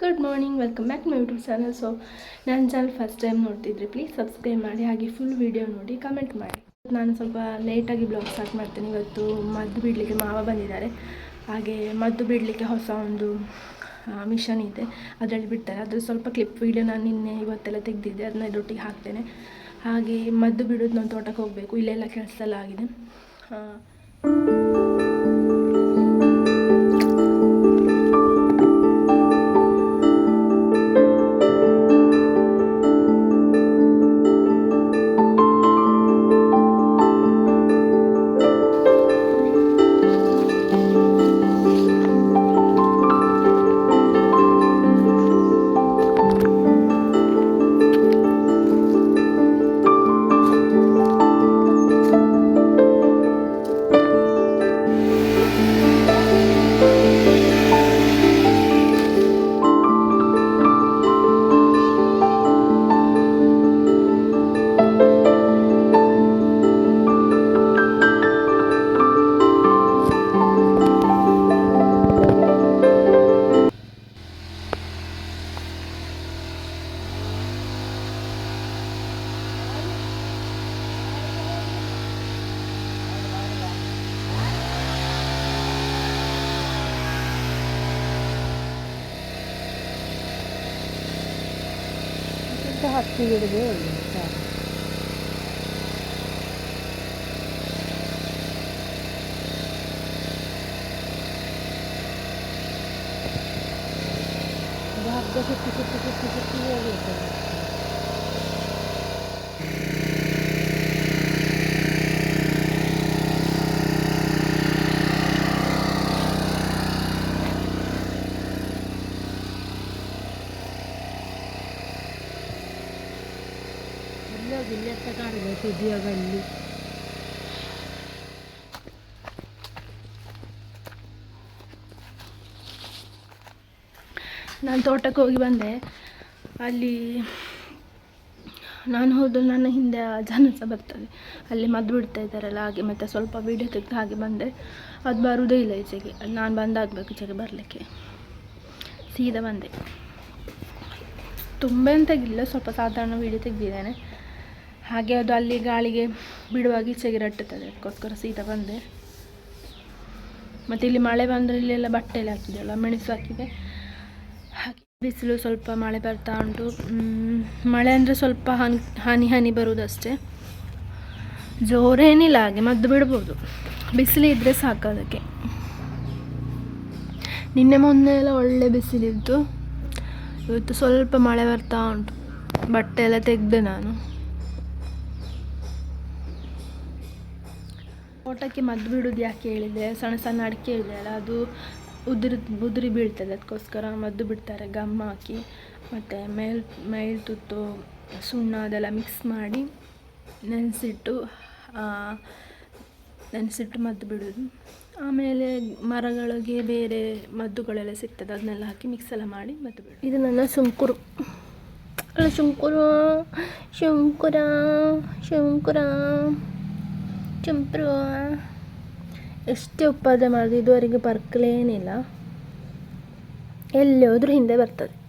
Good morning welcome back my YouTube channel so ನನ್ನ channel first time ನೋಡ್ತಿದ್ರಿ please subscribe ಮಾಡಿ, ಹಾಗೆ full video ನೋಡಿ ಕಮೆಂಟ್ ಮಾಡಿ. ನಾನು ಸ್ವಲ್ಪ ಲೇಟಾಗಿ ಬ್ಲಾಗ್ ಸ್ಟಾರ್ಟ್ ಮಾಡ್ತೀನಿ. ಇವತ್ತು ಮದ್ದು ಬಿಡಲಿಕ್ಕೆ ಮಾವ ಬಂದಿದ್ದಾರೆ. ಹಾಗೆ ಮದ್ದು ಬಿಡಲಿಕ್ಕೆ ಹೊಸ ಒಂದು ಮಿಷನ್ ಇದೆ. ಅದರಲ್ಲಿ ಬಿಡ್ತಾರೆ. ಅದ್ರ ಸ್ವಲ್ಪ ಕ್ಲಿಪ್ ವೀಡಿಯೋ ನಾನು ನಿನ್ನೆ ಇವತ್ತೆಲ್ಲ ತೆಗೆದಿದ್ದೆ. ಅದನ್ನ ಇದರೊಟ್ಟಿಗೆ ಹಾಕ್ತೇನೆ. ಹಾಗೆ ಮದ್ದು ಬಿಡೋದು ನಾನು ತೋಟಕ್ಕೆ ಹೋಗಬೇಕು. ಇಲ್ಲೆಲ್ಲ ಕೆಲಸ ಎಲ್ಲ ಆಗಿದೆ. ಹತ್ತಿ ಹಿಡಿದು ಸಾಕು ಇದು ಹಗ್ಗ ಸುತ್ತಿ ಸುತ್ತಿ ಸುತ್ತಿ ಸುತ್ತಿ ನಾನು ತೋಟಕ್ಕೆ ಹೋಗಿ ಬಂದೆ. ಅಲ್ಲಿ ನಾನು ಹೋದ ನನ್ನ ಹಿಂದೆ ಜನ ಸಹ ಬರ್ತದೆ. ಅಲ್ಲಿ ಮದ್ದು ಬಿಡ್ತಾ ಇದ್ದಾರಲ್ಲ, ಹಾಗೆ ಮತ್ತು ಸ್ವಲ್ಪ ವೀಡಿಯೋ ತೆಗೆದು ಹಾಗೆ ಬಂದೆ. ಅದು ಬರುವುದೇ ಇಲ್ಲ ಈಚೆಗೆ. ನಾನು ಬಂದಾಗಬೇಕು ಈಚೆಗೆ ಬರಲಿಕ್ಕೆ. ಸೀದಾ ಬಂದೆ. ತುಂಬ ಏನು ತೆಗಿಲ್ಲ ಸ್ವಲ್ಪ ಸಾಧಾರಣ ವೀಡಿಯೋ ತೆಗೆದಿದ್ದೇನೆ. ಹಾಗೆ ಅದು ಅಲ್ಲಿ ಗಾಳಿಗೆ ಬಿಡುವಾಗ ಈಚೆಗೆ ರಟ್ಟುತ್ತದೆ ಅದಕ್ಕೋಸ್ಕರ ಸೀದಾ ಬಂದೆ. ಮತ್ತು ಇಲ್ಲಿ ಮಳೆ ಬಂದರೆ ಇಲ್ಲೆಲ್ಲ ಬಟ್ಟೆ ಎಲ್ಲ ಹಾಕಿದೆಯಲ್ಲ, ಮೆಣಸು ಹಾಕಿದೆ. ಹಾಗೆ ಬಿಸಿಲು ಸ್ವಲ್ಪ ಮಳೆ ಬರ್ತಾ ಉಂಟು. ಮಳೆ ಅಂದರೆ ಸ್ವಲ್ಪ ಹನಿ ಹನಿ ಹನಿ ಬರುವುದಷ್ಟೇ ಜೋರೇನಿಲ್ಲ ಹಾಗೆ ಮದ್ದು ಬಿಡ್ಬೋದು. ಬಿಸಿಲು ಇದ್ದರೆ ಸಾಕು ಅದಕ್ಕೆ. ನಿನ್ನೆ ಮೊನ್ನೆ ಎಲ್ಲ ಒಳ್ಳೆ ಬಿಸಿಲಿತ್ತು. ಇವತ್ತು ಸ್ವಲ್ಪ ಮಳೆ ಬರ್ತಾ ಉಂಟು. ಬಟ್ಟೆ ಎಲ್ಲ ತೆಗೆದೆ ನಾನು. ತೋಟಕ್ಕೆ ಮದ್ದು ಬಿಡೋದು ಯಾಕೆ ಹೇಳಿದೆ ಸಣ್ಣ ಸಣ್ಣ ಅಡಿಕೆ ಇದೆಯಲ್ಲ ಅದು ಉದುರಿ ಉದುರಿ ಬೀಳ್ತದೆ. ಅದಕ್ಕೋಸ್ಕರ ಮದ್ದು ಬಿಡ್ತಾರೆ ಗಮ್ ಹಾಕಿ. ಮತ್ತು ಮೇಲ್ ಮೇಲ್ ತುತ್ತು, ಸುಣ್ಣ ಅದೆಲ್ಲ ಮಿಕ್ಸ್ ಮಾಡಿ ನೆನೆಸಿಟ್ಟು ನೆನೆಸಿಟ್ಟು ಮದ್ದು ಬಿಡೋದು. ಆಮೇಲೆ ಮರಗಳಿಗೆ ಬೇರೆ ಮದ್ದುಗಳೆಲ್ಲ ಸಿಗ್ತದೆ, ಅದನ್ನೆಲ್ಲ ಹಾಕಿ ಮಿಕ್ಸ್ ಎಲ್ಲ ಮಾಡಿ ಮದ್ದು ಬಿಡೋದು. ಇದು ನನ್ನ ಸುಂಕುರು ಶುಂಕುರ ಶುಂಕುರ ಶುಂಕುರ. ಚಂಪ್ರು ಎಷ್ಟು ಉತ್ಪಾದನೆ ಮಾಡಿದ್ರು ಇದುವರೆಗೆ ಬರ್ಕಲೇನಿಲ್ಲ. ಎಲ್ಲಿ ಹೋದ್ರೂ ಹಿಂದೆ ಬರ್ತದೆ.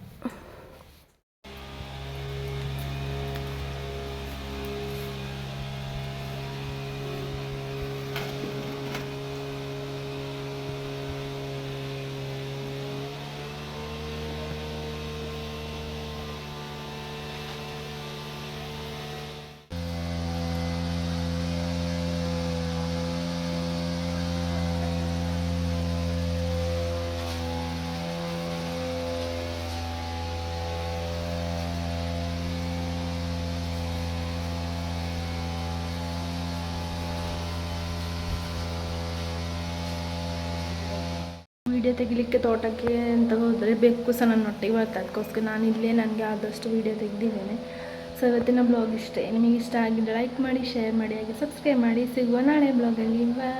ವಿಡಿಯೋ ತೆಗಿಲಿಕ್ಕೆ ತೋಟಕ್ಕೆ ಅಂತ ಹೋದರೆ ಬೆಕ್ಕು ಸಹ ನನ್ನೊಟ್ಟಿಗೆ ಬರ್ತದೆ ಅದಕ್ಕೋಸ್ಕರ ನಾನು ಇಲ್ಲೇ ನನಗೆ ಆದಷ್ಟು ವಿಡಿಯೋ ತೆಗೆದಿದ್ದೇನೆ. ಸೊ ಇವತ್ತಿನ ಬ್ಲಾಗ್ ಇಷ್ಟೇ. ನಿಮಗೆ ಇಷ್ಟ ಆಗಿದ್ದರೆ ಲೈಕ್ ಮಾಡಿ ಶೇರ್ ಮಾಡಿ, ಹಾಗೆ ಸಬ್ಸ್ಕ್ರೈಬ್ ಮಾಡಿ. ಸಿಗುವ ನಾಳೆ ಬ್ಲಾಗಲ್ಲಿ ಬಾ